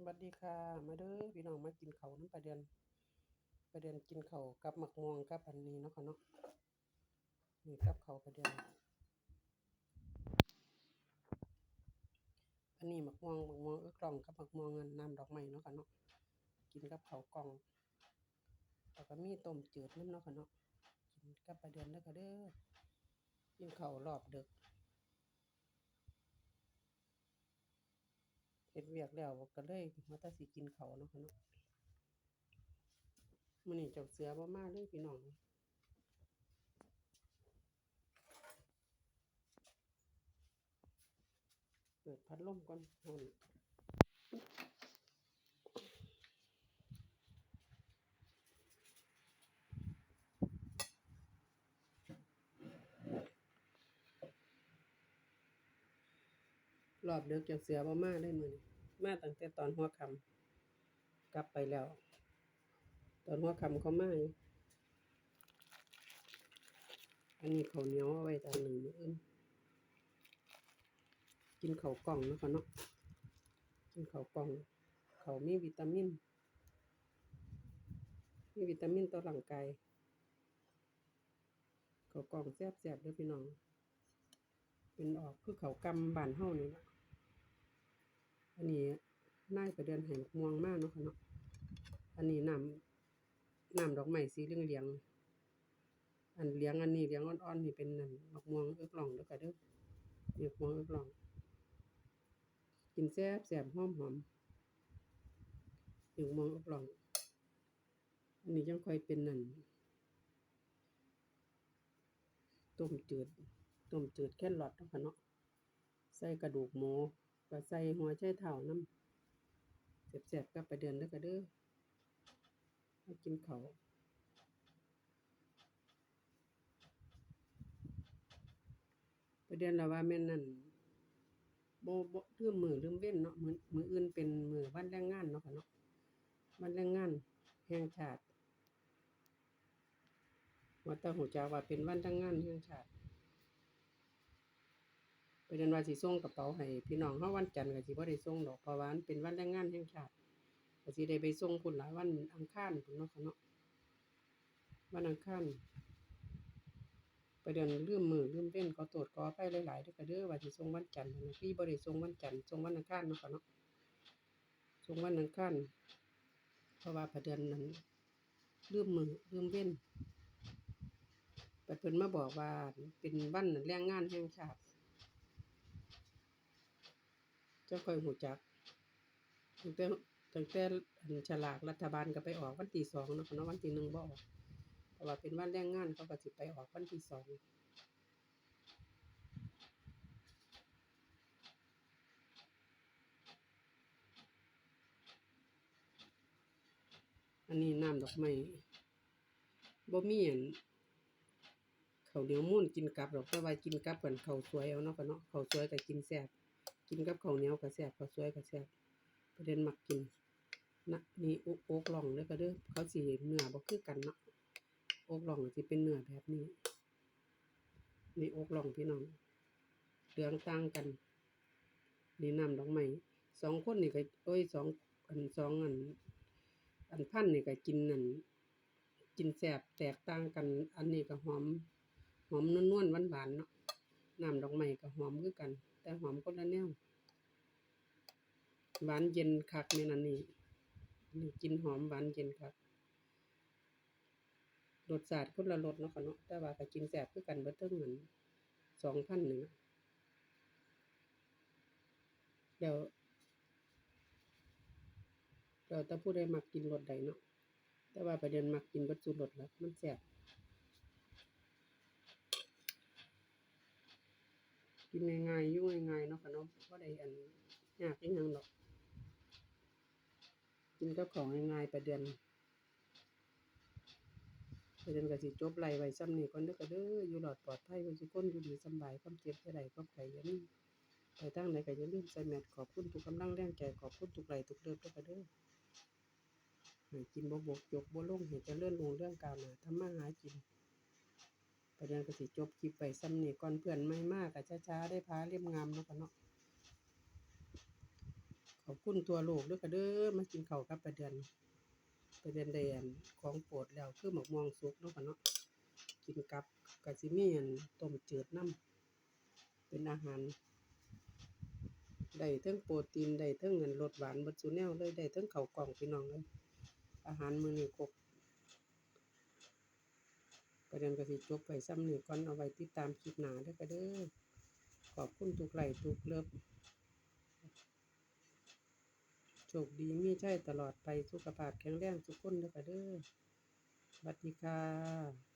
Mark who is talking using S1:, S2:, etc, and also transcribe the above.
S1: สวัสดีค่ะ มาเด้อพี่น้องมากินเขาน้ำประเดือนประเดือนกินเขากับหมักม่วงกับอันนี้เนาะค่ะเนาะนี่กับเขาประเดือนอันนี้หมักม่วงหมักม่วงเอื้อกล่องกับหมักม่วงอันน้ำดอกไม้เนาะค่ะเนาะกินกับเขากล่องแล้วก็มีต้มจืดน้ำเนาะค่ะเนาะกินกับประเดือนแล้วก็เด้อกินเขารอบดึก ฮ็ดเวียกแล้วก็เลยมาตาสิกินเขาเนาะค่ะเนาะมื้อนี้เจ้าเสือบ่มาเลยพี่น้องเปิดพัดลมก่อนฮ้อน รอบดึกจ้าเสือบ่มาเลยมื้อนี้มาตั้งแต่ตอนหัวคำกลับไปแล้ว ตอนหัวคำเขามาอยู่อันนี้เขาเหนียวเอาไว้ตอนหนึ่งมื้ออื่นกินเขากล่องนะค่ะเนาะกินเขากล่อง เขามีวิตามิน มีวิตามินต่อร่างกายเขากล่องแซ่บๆด้อพี่น้องเป็นออกคือเขากำบานเฮานี่ล่ะ อันนี้นายไปเดินให้ม่วงมาเนาะค่ะเนาะ อันนี้น้ำน้ำดอกไม้สีเหลืองๆอันเหลืองอันนี้เหลืองอ่อนๆนี่เป็นนั่นมะม่วงเอื้อกล่องเด้อค่ะเด้อนี่มะม่วงเอื้อกล่อง กินแซ่บแซ่บหอมหอมอยู่มองอบลอง อันนี้ยังค่อยเป็นนั่นต้มจืดต้มจืดแค่หลอดเนาะค่ะเนาะใส่กระดูกหมู ก็ใส่หัวไชเท้าน้ำแซ่บๆกับไปเดือนแล้วก็เด้อมากินเขาไปเดือนละว่าแม่นนั่นบ่บ่ลืมมื้อลืมเว้นเนาะมือมื้ออื่นเป็นมือวันแรงงานเนาะค่ะเนาะวันแรงงานแห่งชาติว่าต่ฮู้จักว่าเป็นวันแรงงานแห่งชาติ ไปเดือนว่าสิส่งกระเป๋าให้พี่น้องเฮาวันจันทร์ก็สิบ่ได้ส่งดอกเพราะว่ามันเป็นวันแรงงานแห่งชาติก็สิได้ไปส่งพุ่นล่ะวันอังคารพุ่นเนาะค่ะเนาะวันอังคารไปเดือนลืมมือลืมเว้นขอโทษขออภัยหลายๆเด้อค่ะเด้อว่าสิส่งวันจันทร์นะพี่บ่ได้ส่งวันจันทร์ส่งวันอังคารเนาะค่ะเนาะส่งวันอังคารเพราะว่าประเดือนนั้นลืมมือลืมเว้นไปเพิ่นมาบอกว่าเป็นวันแรงงานแห่งชาติเจ้าค่อยหูจักตั้งแต่ตั้งแต่ฉลากรัฐบาลก็ไปออกวันที่สองเนาะเนาะวันที่หนึ่งบ่ออกเพราะว่าเป็นวันแรงงานเขาก็สิไปออกวันที่สองอันนี้น้ำดอกไม้บ่มีอันข้าเหนียวมูนกินกับดอกแต่ว่ากินกับกันข้าสวยเอาเนาะค่ะเนาะเขาสวยก็กินแซ่บ กินกับข้าวเหนียวก็แซ่บข้าวสวยก็แซ่บประเด็นมักกินนะนี่โอ๊กโอกล่องเด้อก็เด้อเขาสิเนื้อบ่คือกันเนาะโอ๊กล่องสิเป็นเนื้อแบบนี้นี่โอ๊กล่องพี่น้องเหลืองต่างกันนี่น้ำดอกไม้สองคนนี่ก็โอ้ยสองอันสองอัน อันพันนี่ก็กินนั่นกินแซ่บแตกต่างกัน อันนี้ก็หอมหอมนวลๆหวานๆเนาะน้ำดอกไม้ก็หอมคือกัน แต่หอมคนละแนวหวานเย็นคักแม่นอันนี้อันนี้กินหอมหวานเย็นคักรสชาติคนละรสเนาะค่ะเนาะแต่ว่าก็กินแซ่บคือกันเบิดเทิงนั้นสองพันหนึ่งเดี๋ยวเราแต่ผู้ใดมักกินรสใดเนาะแต่ว่าประเด็นมักกินเบิดซุรสแล้วมันแซ่บ กินง่ายๆยู่งง่ายๆเนาะค่ะเนาะบ่ได้อันยากอีหยังดอก กินกับของง่ายๆประเดือนประเดือนก็สิจบไล่ไว้ซ้ำนี้ก่อนเด้อค่ะเด้ออยู่รอดปลอดภัยผู้ทุกคนอยู่ดีสบายความเจ็บจะได้ความไข้ย่ามีไปทางไหนก็อย่าลืมใส่แมสขอบคุณทุกกำลังแรงใจขอบคุณทุกไหลทุกเลิฟเด้อค่ะเด้อให้กินบ่บกจกบ่ลงให้เจริญรุ่งเรื่องกาวหน้าทำมาหากิน ประเด็นก็สิจบคลิปไปซ้ำนี่ก่อนเพื่อนไม่มากก็ช้าๆได้พาเล่มงามเนาะค่ะเนาะขอบคุณตัวโลกด้อค่ะเด้อมากินข้าวกับประเดือนประเดือนได้อันของโปรดแล้วคือหมกม่วงสุกเนาะค่ะเนาะกินกับก็สิมีอันต้มจืดน้ำเป็นอาหารได้ทั้งโปรตีนได้ทั้งเงินลดหวานบัดซุแนวเลยได้ทั้งข้าวกล่องพี่น้องเลยอาหารมื้อนี้ครบ เดินก็สิจบไปซ้ำหนึ่งก้อนเอาไว้ติดตามคลิปหนาด้วยกันเด้อขอบคุณทุกไลทุกเลิฟโชคดีมีใช่ตลอดไปสุขภาพแข็งแรงทุกคนด้วยกันเด้อสวัสดีค่ะ